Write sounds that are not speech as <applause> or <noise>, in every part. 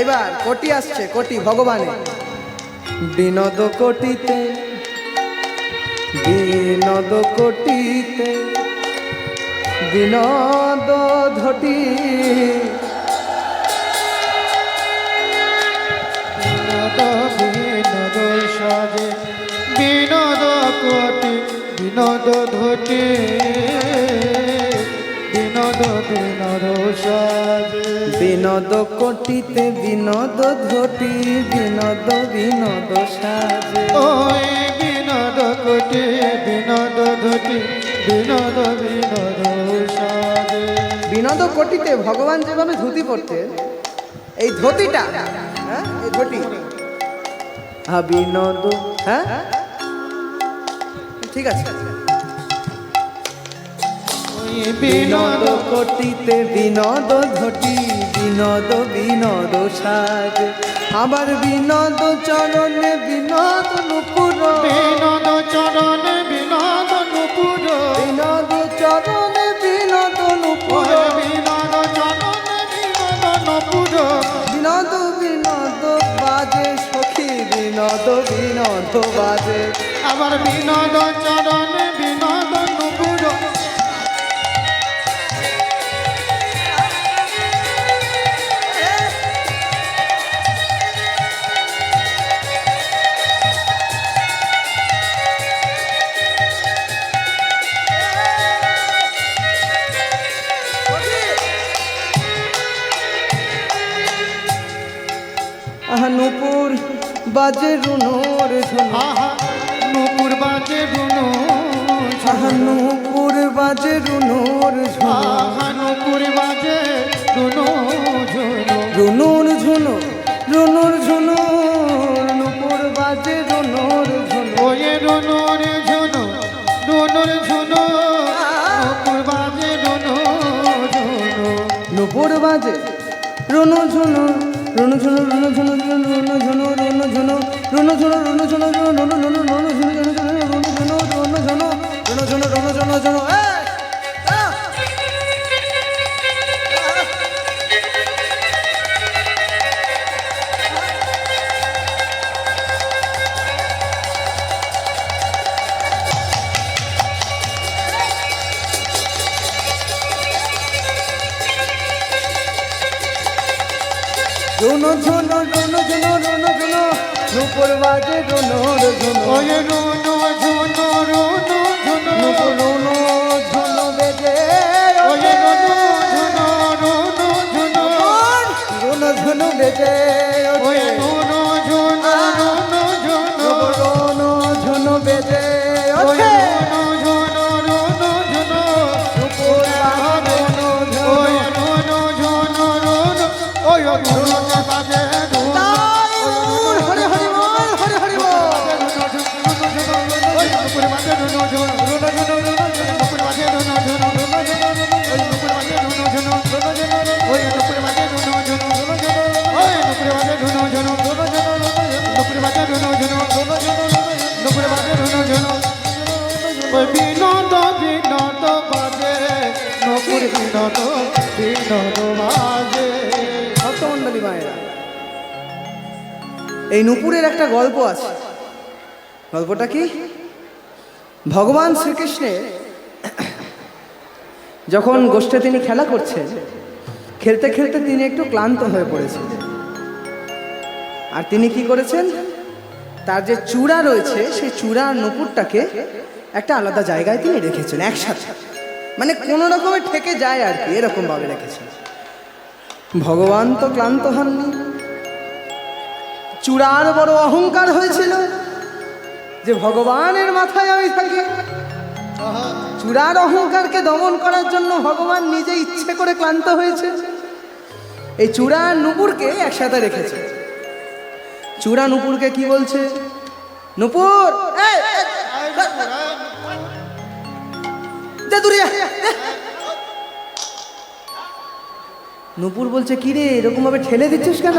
এইবার কোটি আসছে কোটি ভগবানের বিনোদ কোটিতে বিনোদ কোটিতে বিনোদ ধটি। বিনোদ সাজে বিনোদ কোটি বিনোদ ধটে। বিনোদ বিনোদ বিনোদ কোটিতে বিনোদ ধটি বিনোদ বিনোদ সাজে। ওই বিনোদ কোটি বিনোদ ধটি বিনোদ বিনোদ সাজে। বিনোদ কোটিতে ভগবান যেভাবে ধুতি পরতেন এই ধুতিটা হ্যাঁ এই ধুতি। হ্যাঁ বিনোদ হ্যাঁ? ঠিক আছে। বিনোদ কোটিতে বিনোদ ধটি বিনোদ বিনোদ সাজ। আবার বিনোদ চরণে বিনোদ নুপুর। বিনোদ চরণে বিনোদ নুপুর। বিনোদ চরণে বিনোদ নুপুর। বিনোদ চরণে বিনোদ নুপুর। বিনোদ বিনোদ বাজে সখী বিনোদ বিনোদ বাজে। আবার বিনোদ চরণে বিনোদ বাজে রুনোর আহা নুপুর বাজে রুনু আহা নুপুর বাজে রুনোর আহা নুপুর বাজে রুনু রুনুর ঝুনো রুনুর ঝুনো নুপুর বাজে রুনুর ঝুনো। ওয়ে রুনুর ঝুনু রুনুর ঝুনু নুপুর বাজে রুনু ঝুনু। নুপুর বাজে রুনু ঝুনো। রুনু ঝুনো রুনু ঝুনো রুনু ঝুনো রুনু ঝুনো রুনু ঝুনো রুনু ঝুনো রুনু রুনু রুনু রুনু ঝুনো রুনু ঝুনো রুনু ঝুনো রুনু ঝুনো রুনু ঝুনো রুনু ঝুনো নুপুর বাজে ঝুনো ওয়ে রুনু ঝুনু রুনু ঝুনু নুপুর রুনু ঝুনো বেজে রুনু ঝুনু রুনু ঝুনু। রুনু ঝুনো বেজে এই নুপুরের একটা গল্প আছে। গল্পটা কি? ভগবান শ্রীকৃষ্ণের যখন গোষ্ঠে তিনি খেলা করছেন, খেলতে খেলতে তিনি একটু ক্লান্ত হয়ে পড়েছেন। আর তিনি কি করেছেন? তার যে চূড়া রয়েছে, সেই চূড়া আর নুপুরটাকে একটা আলাদা জায়গায় তিনি রেখেছেন, একসাথে। মানে কোনো রকমে ঠেকে যায় আর কি, এরকমভাবে রেখেছেন। ভগবান তো ক্লান্ত হননি। চূড়ার বড় অহংকার হয়েছিল যে ভগবানের মাথায় আমি থাকি। চূড়ার অহংকারকে দমন করার জন্য ভগবান নিজে ইচ্ছে করে ক্লান্ত হয়েছে। এই চূড়া নুপুরকে একসাথে রেখেছে। চূড়া নুপুরকে কি বলছে? নুপুর। নুপুর বলছে কি রে এরকম ভাবে ঠেলে দিচ্ছিস কেন?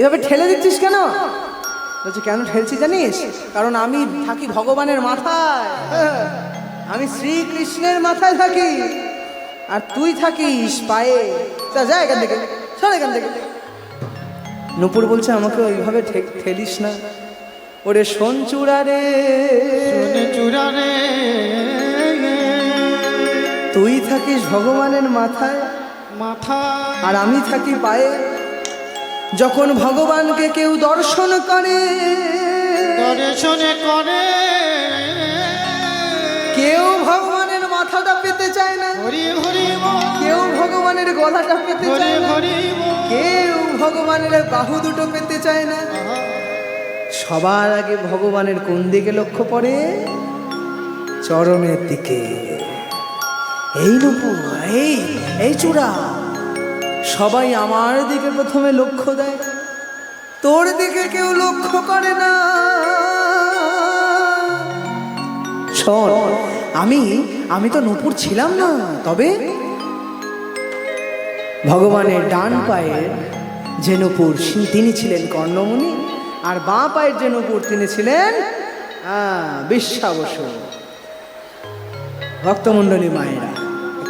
এভাবে ঠেলে দিচ্ছিস কেন? বলছে কেন ঠেলছি জানিস? কারণ আমি থাকি ভগবানের মাথায়। আমি শ্রীকৃষ্ণের মাথায় থাকি। আর তুই থাকিস পায়ে। যা যা এখান থেকে। সর এখান থেকে। নুপুর বলছে আমাকে ওইভাবে ঠেলিস না। ওরে শোন চূড়া রে চূড়া রে তুই থাকিস ভগবানের মাথায়। মাথা আর আমি থাকি পায়ে। যখন ভগবানকে কেউ দর্শন করে দর্শনে করে কেউ ভগবানের মাথাটা পেতে চায় না কেউ ভগবানের গলাটা পেতে চায় না কেউ ভগবানের বাহু দুটো পেতে চায় না। সবার আগে ভগবানের কোন দিকে লক্ষ্য পড়ে? চরণের দিকে। এই নুপুর এই এই চূড়া। সবাই আমার দিকে প্রথমে লক্ষ্য দেয়। তোর দিকে কেউ লক্ষ্য করে না। শোন, আমি আমি তো নুপুর ছিলাম না, তবে ভগবানের ডান পায়ের যে নুপুর তিনি ছিলেন কর্ণমণি আর বাঁ পায়ের যে নুপুর, তিনি ছিলেন বিশ্বাবসু। ভক্তমণ্ডলী মায়েরা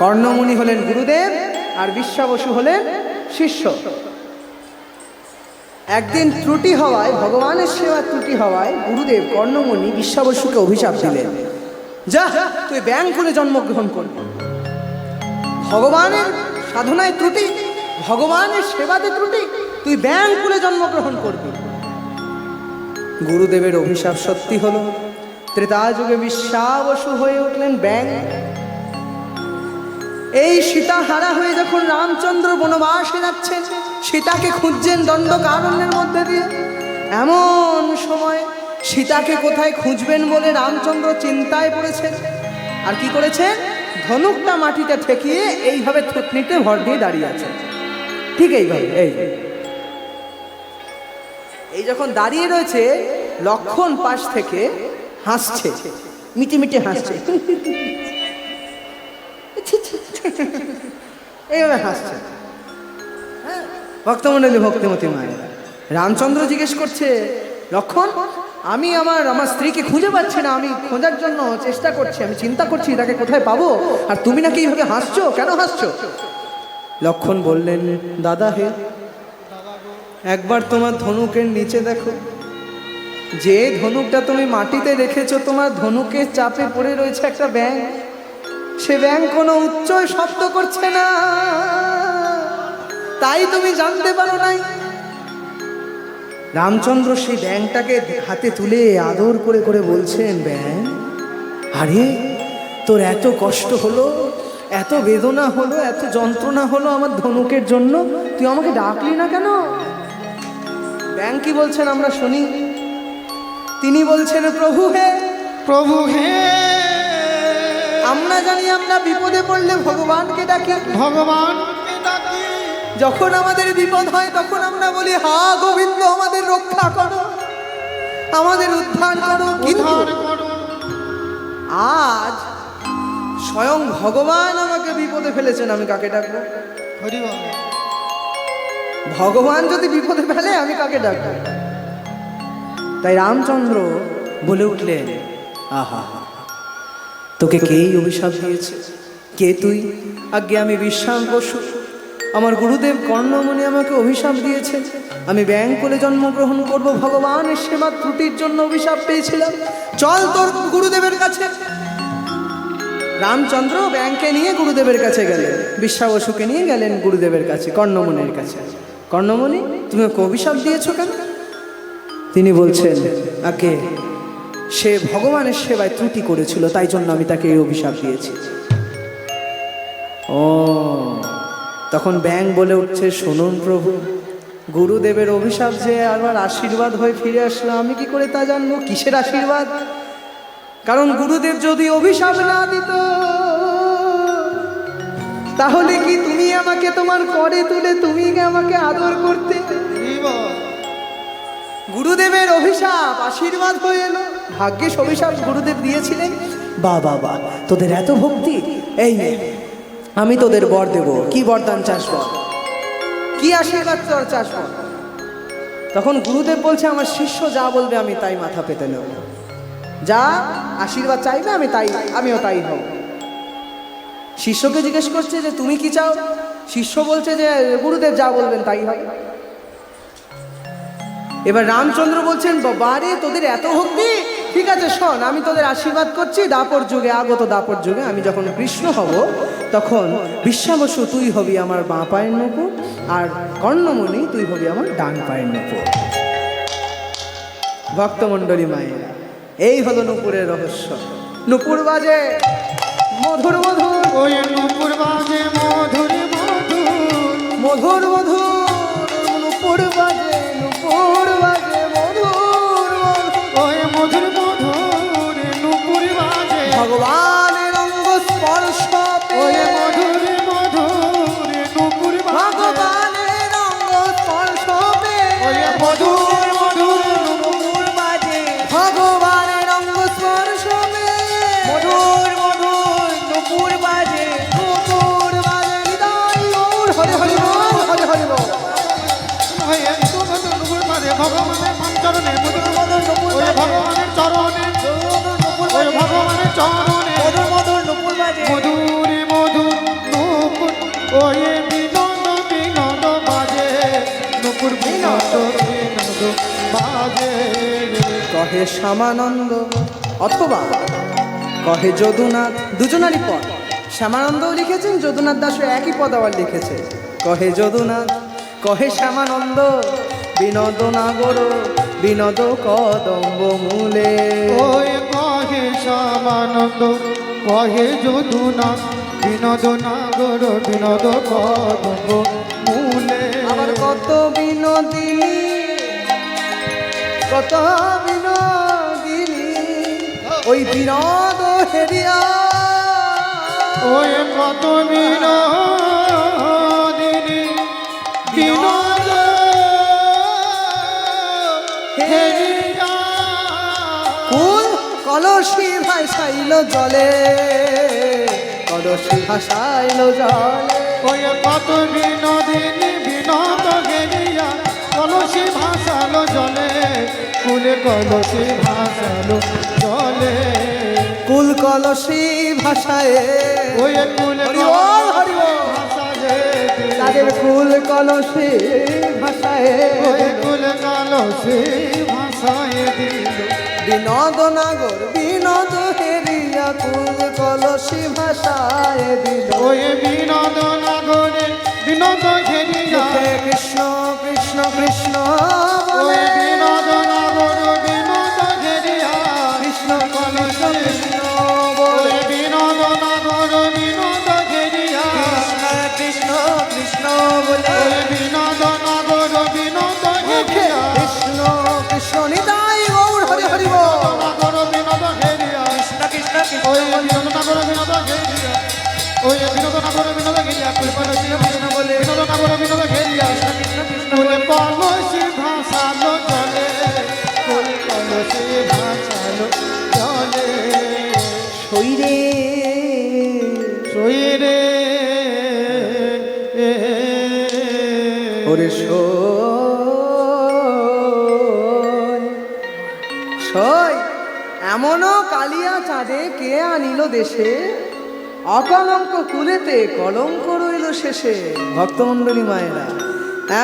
কর্ণমণি হলেন গুরুদেব আর বিশ্বাবসু হলেন শিষ্য। একদিন ত্রুটি হওয়ায়, ভগবানের সেবা ত্রুটি হওয়ায় গুরুদেব কর্ণমণি বিশ্বাবসুকে অভিশাপ দিলেন। যা, তুই ব্যাংকুলে জন্মগ্রহণ করবি। ভগবানের সাধনায় ত্রুটি, ভগবানের সেবাতে ত্রুটি, তুই ব্যাংকুলে জন্মগ্রহণ করবি। গুরুদেবের অভিশাপ সত্যি হলো। ত্রেতা যুগে বিশ্বাবসু হয়ে উঠলেন ব্যাং এই সীতা হারা হয়ে যখন রামচন্দ্র বনবাসে যাচ্ছেন, সীতাকে খুঁজছেন দণ্ডকারণ্যের মধ্যে দিয়ে। এমন সময় সীতাকে কোথায় খুঁজবেন বলে রামচন্দ্র চিন্তায় পড়েছেন। আর কি করেছেন? ধনুকটা মাটিতে ঠেকিয়ে এইভাবে থুতনিতে ভর দিয়ে দাঁড়িয়ে আছে ঠিক এইভাবে, এই এই যখন দাঁড়িয়ে রয়েছে, লক্ষণ পাশ থেকে হাসছে। মিটি মিটি হাসছে <laughs> এইভাবে হাসছে। হ্যাঁ, ভক্তমণ্ডলী ভক্তিমতী রামচন্দ্র জিজ্ঞেস করছে লক্ষণ আমি আমার আমার স্ত্রীকে খুঁজে পাচ্ছি না আমি খোঁজার জন্য চেষ্টা করছি আমি চিন্তা করছি তাকে কোথায় পাবো আর তুমি নাকি এইভাবে হাসছো কেন হাসছো? লক্ষণ বললেন দাদা হে একবার তোমার ধনুকের নিচে দেখো। যে ধনুকটা তুমি মাটিতে রেখেছো তোমার ধনুকের চাপে পড়ে রয়েছে একটা ব্যাং সে ব্যাং কোনো উচ্চ শব্দ করছে না। তাই তুমি জানতে পারো নাই। রামচন্দ্র সেই ব্যাংটাকে হাতে তুলে আদর করে করে বলছেন, ব্যাং, আরে, তোর এত কষ্ট হলো, এত বেদনা হলো, এত যন্ত্রণা হলো আমার ধনুকের জন্য, তুই আমাকে ডাকলি না কেন? ব্যাং কি বলছেন আমরা শুনি। তিনি বলছেন, প্রভু হে প্রভু হে আমরা জানি আমরা বিপদে পড়লে ভগবানকে ডাকি। ভগবান। যখন আমাদের বিপদ হয় তখন আমরা বলি হা গোবিন্দ আমাদের রক্ষা করো। আমাদের উদ্ধার করো। কিন্তু আজ স্বয়ং ভগবান আমাকে বিপদে ফেলেছেন আমি কাকে ডাকবো? হরি ভগবান যদি বিপদে ফেলে আমি কাকে ডাকবো? তাই রামচন্দ্র বলে উঠলেন আহা তোকে কেই অভিশাপ দিয়েছে? কে তুই? আগে আমি বিশ্বাস বসু। আমার গুরুদেব কর্ণমণি আমাকে অভিশাপ দিয়েছে। আমি ব্যাং করে জন্মগ্রহণ করব, ভগবানের সেবা ত্রুটির জন্য অভিশাপ পেয়েছিলাম। চল তোর গুরুদেবের কাছে। রামচন্দ্র ব্যাংকে নিয়ে গুরুদেবের কাছে গেলেন। বিশ্বাবসুকে নিয়ে গেলেন গুরুদেবের কাছে, কর্ণমণির কাছে। কর্ণমণি, তুমি অভিশাপ দিয়েছ কেন? তিনি বলছেন আগে সে ভগবানের সেবায় ত্রুটি করেছিল, তাই জন্য আমি তাকে এই অভিশাপ দিয়েছি। ও, তখন ব্যাং বলে উঠছে, শুনুন প্রভু, গুরুদেবের অভিশাপ যে আবার আশীর্বাদ হয়ে ফিরে আসলো, আমি কি করে তা জানব? কিসের আশীর্বাদ? কারণ গুরুদেব যদি অভিশাপ না দিত, তাহলে কি তুমি আমাকে তোমার করে তুলে, তুমি আমাকে আদর করতে? গুরুদেবের অভিশাপ, আশীর্বাদ হয়ে এলো। ভাগ্যেশ অভিশাপ গুরুদেব দিয়েছিলেন। বা বা তোদের এত ভক্তি? এই নে, আমি তোদের বর দেব। কি বরদান চাস বল কি আশীর্বাদ তোর চাস বল তখন গুরুদেব বলছে, আমার শিষ্য যা বলবে আমি তাই মাথা পেতে নেব। যা আশীর্বাদ চাইবে আমি তাই, আমিও তাই হব। শিষ্যকে জিজ্ঞেস করছে যে, তুমি কি চাও? শিষ্য বলছে যে, গুরুদেব যা বলবেন তাই হয়। এবার রামচন্দ্র বলছেন বাবারে তোদের এত ভক্তি? ঠিক আছে শোন আমি তোদের আশীর্বাদ করছি দাপর যুগে আগত দাপর যুগে। আমি যখন কৃষ্ণ হব তখন বিশ্বাবসু তুই হবি আমার বাঁ পায়ের নপুর আর কর্ণমণি তুই হবি আমার ডান পায়ের নপুর। ভক্তমণ্ডলী মায়েরা এই হলো নুপুরের রহস্য। নুপুর বাজে মধুর মধুর। ওই নুপুর বাজে মধুর মধুর। মধুর মধুর। চরণে মধুর মধুর নুপুর বাজে। মধুর মধুর নুপুর ওই বিনোদ বিনোদ বাজে। নুপুর বিনোদ বিনোদ বাজে কহে শ্যামানন্দ অথবা কহে যদুনাথ দুজনারই পদ। শ্যামানন্দও লিখেছেন যদুনাথ দাসও একই পদ আবার লিখেছে কহে যদুনাথ কহে শ্যামানন্দ বিনোদ নাগর বিনোদ কদম্ব মূলে। শ্যামানন্দ কহে যদুনা বিনোদ নাগর বিনোদ কদম্ব মূলে। আবার কত বিনোদিনী কত বিনোদিনী ওই বিনোদ হেরিয়া। ওই কত বিনোদিনী কলসি ভাসাইল জলে কলসি ভাসাইল জলে। ওই কত বিনোদিনী বিনোদ হেরিয়া কলসি ভাসালো জলে কুলে কলসি ভাসালো জলে। কুল কলসি ভাসায় ওই কুলে হরি তাদের কুল কলসি ভাসায়। ওই কুল কলসি ভাষায় দিল। বিনোদ নাগর বিনোদ হেরিয়া কুল কলসি ভাসায় দিল। বিনোদ নাগরে বিনোদ মুখে কৃষ্ণ কৃষ্ণ কৃষ্ণ বলে। বিনোদ নাগর বিনোদ ঘেরিয়া কৃষ্ণ কৃষ্ণ কৃষ্ণ বলে। বিনোদ নাগর বিনোদ ঘেরিয়া কৃষ্ণ কৃষ্ণ বলে। ওই বিনোদ নাগর ওই বিনোদ নাগর বিনোদ ঘেরিয়া। ওই বিনোদ নাগর বিনোদ ঘেরিয়া। কুল কলসি ভাষা বলে। বিনোদ নাগর বিনোদ ঘেরিয়া। কুল কলসি চাঁদে কে আনিল দেশে? অকলঙ্ক কুলেতে কলঙ্ক রইল শেষে। ভক্তমণ্ডলী মায়েরা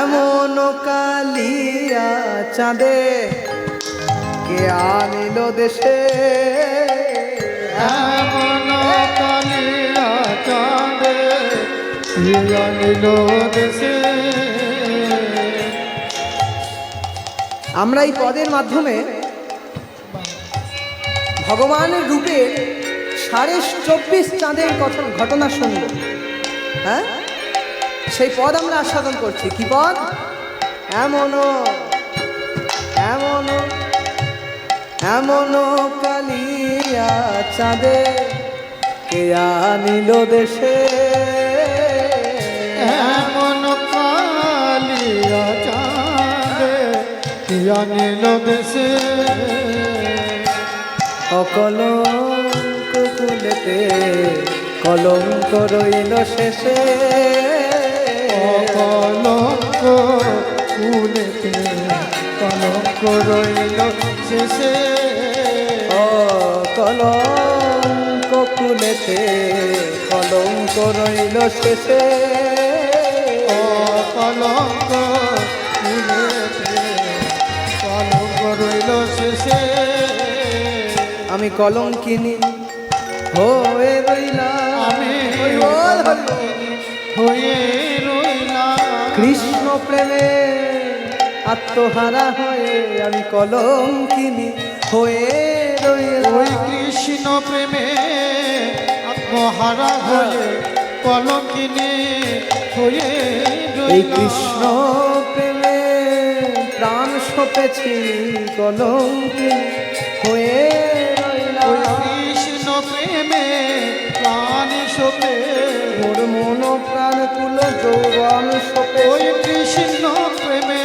এমন কালিয়া চাঁদে কে আনিল দেশে? এমন কালিয়া চাঁদে হিয়া নীল দেশে? আমরা এই পদের মাধ্যমে ভগবানের রূপের সাড়ে চব্বিশ চাঁদের কথন ঘটনা শুনব। হ্যাঁ? সেই পদ আমরা আস্বাদন করছি। কি পদ? এমন এমন এমন কালিয়া চাঁদে কে আনিল দেশে? এমন কালিয়া চাঁদে হিয়া নীল দেশে? অকলঙ্ক কুলেতে কলঙ্ক রইল শেষে। কলঙ্ক কুলেতে কলঙ্ক রইল শেষে। ও কলঙ্ক কুলেতে কলঙ্ক রইল শেষে। ও কলঙ্ক ফুলেতে কলঙ্ক রইল শেষে। আমি কলঙ্কিনী। হয়ে রইলাম। আমি। হয়ে রইলাম। কৃষ্ণ প্রেমে আত্মহারা হয়ে আমি কলম কিনি হয়ে রইলাম। কৃষ্ণ প্রেমে আত্মহারা হয়ে কলঙ্কিনী। হয়ে এই কৃষ্ণ প্রেমে প্রাণ সপেছি কলঙ্কিনী। হয়ে শোপে মোর মন প্রাণ কুল যৌবন ওই কৃষ্ণ প্রেমে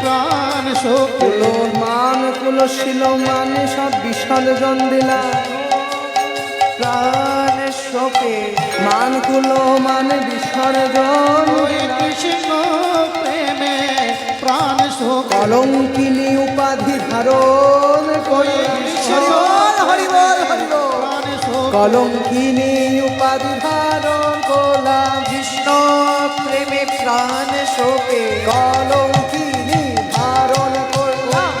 প্রাণ শোপে কুল মান কুল শিল মান সব বিসর্জন দিলাম প্রাণ সপে মান কুল মান বিসর্জন কৃষ্ণ প্রেমে প্রাণ শোপে কলঙ্কিনী উপাধি ধারণ। করে হরিবল হরিবল কলঙ্কিনী উপাধি ধারণ করলাম কৃষ্ণ প্রেমে প্রাণ শোকে। কলঙ্কিনী ধারণ করলাম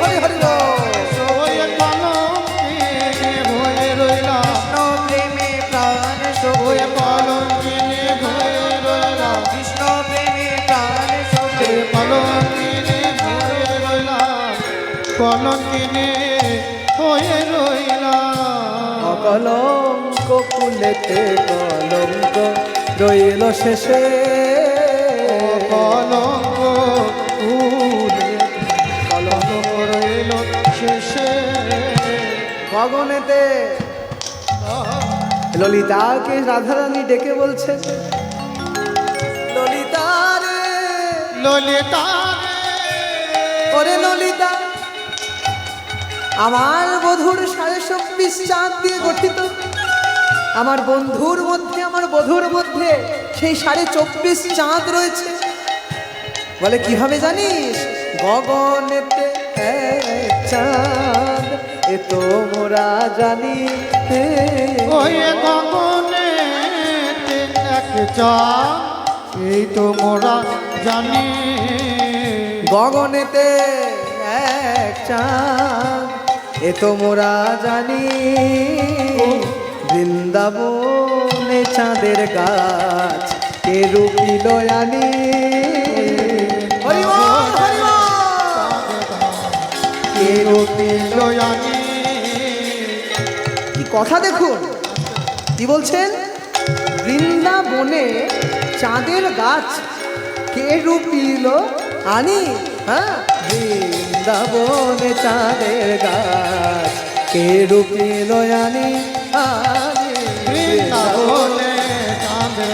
হরি প্রেমে প্রাণ কলঙ্কিনী কৃষ্ণ প্রেমে প্রাণ কলঙ্কিনী হয়ে রইলাম কলঙ্কিনী রইলাম অকলঙ্ক কুলেতে কলঙ্ক রইল শেষে। কলঙ্ক উড়ে কলঙ্ক রইল শেষে। গগনেতে। ললিতাকে রাধারানী ডেকে বলছে ললিতা রে ললিতা ওরে ললিতা আমার বধুর সাড়ে চব্বিশ চাঁদ দিয়ে গঠিত। আমার বন্ধুর মধ্যে আমার বধুর মধ্যে সেই সাড়ে চব্বিশ চাঁদ রয়েছে। বলে কীভাবে জানিস? গগনেতে চাঁদ এ তো মোরা জানি ওই গগনে এক চাঁদ এই তো মোরা জানি। গগনেতে এক চাঁদ এ তো মোরা জানি, বৃন্দাবনে চাঁদের গাছ, কে হরি বল। কে কথা দেখুন? কি বলছেন? বৃন্দাবনে চাঁদের গাছ, কে রূপিল আনি? বৃন্দাবনে চাঁদের গাছ, কে রূপিল আনি আনি বৃন্দাবনে চাঁদের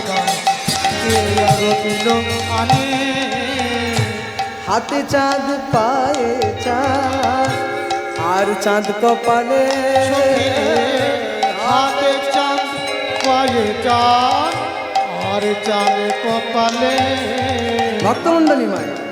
রবিল আনি হাতে চাঁদ, পায়ে চাঁদ, আর চাঁদ কপালে হাতে চাঁদ, পায়ে চাঁদ, আর চাঁদ কপালে। ভক্তমণ্ডলী মায়।